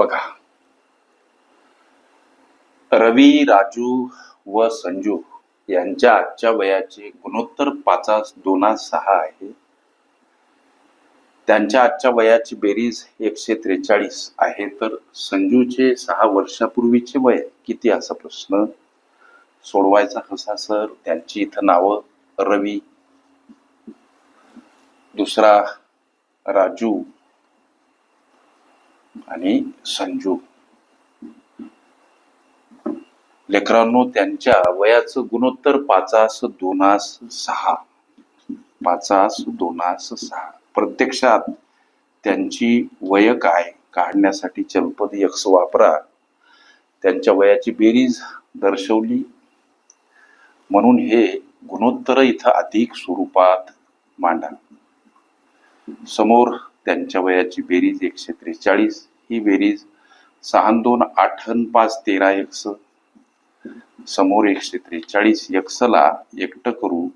बघा. रवी राजू व संजू यांच्या आजच्या वयाचे गुणोत्तर पाचास दोना सहा आहे. त्यांच्या आजच्या वयाची बेरीज एकशे त्रेचाळीस आहे. तर संजूचे सहा वर्षापूर्वीचे वय किती असा प्रश्न? सोडवायचा कसा सर? त्यांची इथं नावं रवी दुसरा राजू आणि संजू. लेकरांनो त्यांच्या वयाचं गुणोत्तर पाचास दोनास सहा. पाचास दोनास सहा. प्रत्यक्षात त्यांची वय काय? काढण्यासाठी चलपद यक्स वापरा. त्यांच्या वयाची बेरीज दर्शवली. म्हणून हे गुणोत्तर इथं अधिक स्वरूपात मांडा. समोर त्यांच्या वयाची बेरीज एकशे त्रेचाळीस. ही बेरीज सहा दोन आठ पाच तेरा एक्स समोर एकशे त्रेचाळीस एक्सला एकटं करू.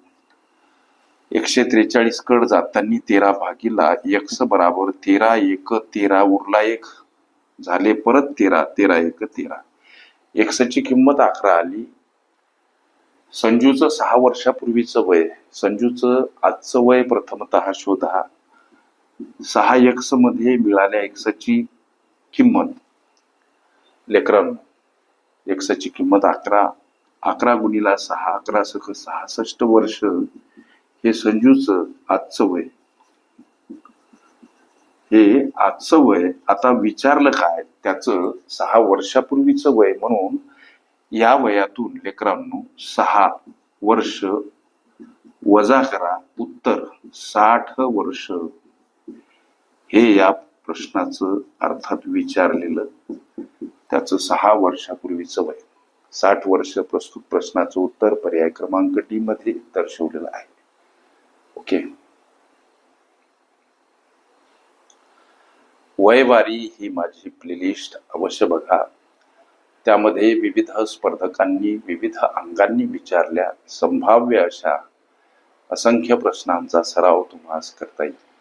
एकशे त्रेचाळीस कड जाताना तेरा भागीला एक्स बराबर तेरा एक तेरा उरला एक. झाले परत तेरा तेरा एक तेरा. एक्सची किंमत अकरा आली. संजूचं सहा वर्षापूर्वीचं वय. संजूचं आजचं वय प्रथमतः शोधा. सहा एक्समध्ये मिळाल्या एक्सची किंमत. लेकरांनो एक्साची किंमत अकरा अकरा गुणीला सहा अकरा सख सहासष्ट वर्ष. हे संजूचं आजचं वय. हे आजचं वय आता विचारलं काय त्याचं सहा वर्षापूर्वीचं वय म्हणून या वयातून लेकरांनो सहा वर्ष वजा करा उत्तर साठ वर्ष. हे या प्रश्नाचं अर्थात विचारलेलं त्याचं सहा वर्षापूर्वीचं वय साठ वर्ष प्रस्तुत प्रश्नाचं उत्तर पर्याय क्रमांक डी मध्ये दर्शवलेलं आहे. ओके. वयवारी ही माझी प्लेलिस्ट अवश्य बघा. त्यामध्ये विविध स्पर्धकांनी विविध अंगांनी विचारल्या संभाव्य अशा असंख्य प्रश्नांचा सराव तुम्हाला करता येईल.